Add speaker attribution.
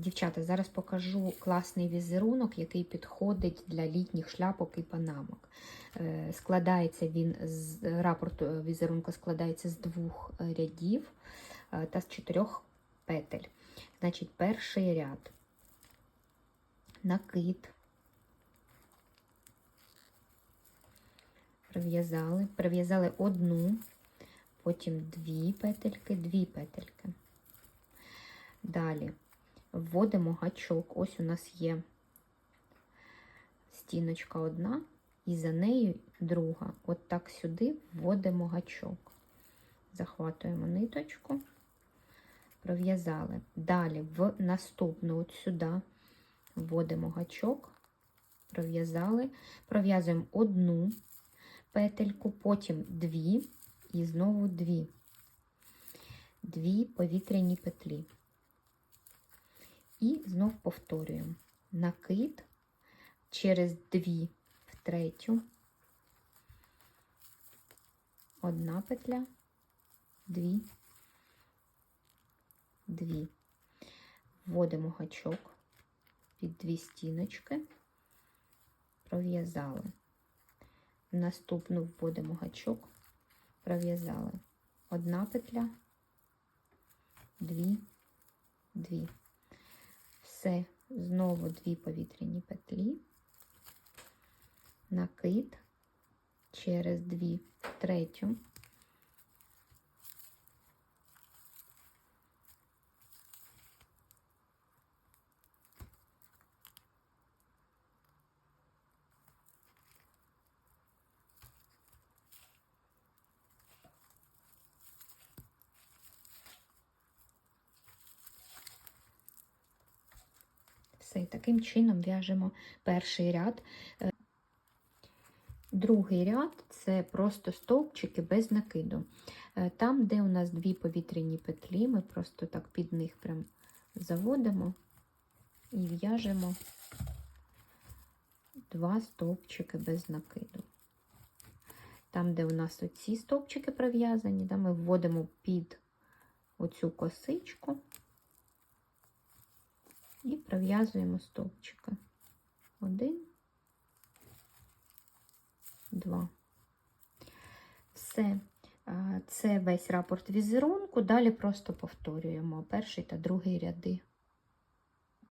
Speaker 1: Дівчата, зараз покажу класний візерунок, який підходить для літніх шляпок і панамок. Е, Складається він з рапорт е, візерунку складається з двох е, рядів та з чотирьох петель. Значить, перший ряд накид. Прив'язали, прив'язали одну, потім дві петельки, дві петельки. Далі вводимо гачок. Ось у нас є стіночка одна, і за нею друга. От так сюди вводимо гачок. Захватуємо ниточку, пров'язали. Далі в наступну, от сюди, вводимо гачок, пров'язали, пров'язуємо одну петельку, потім дві і знову дві. Дві повітряні петлі. І знов повторюємо накид через дві в третю, одна петля, дві, дві. Вводимо гачок під дві стіночки, пров'язали. Наступну вводимо гачок, пров'язали. Одна петля, дві, дві. Все, знову дві повітряні петлі, накид через дві третю. Все, і таким чином в'яжемо перший ряд. Е, Другий ряд це просто стовпчики без накиду. Е, Там, де у нас дві повітряні петлі, ми просто так під них прям заводимо і в'яжемо два стовпчики без накиду. Там, де у нас оці стовпчики пров'язані, ми вводимо під оцю косичку і пров'язуємо стовпчики. Один, два. Все. Це весь рапорт візерунку. Далі просто повторюємо перший та другий ряди.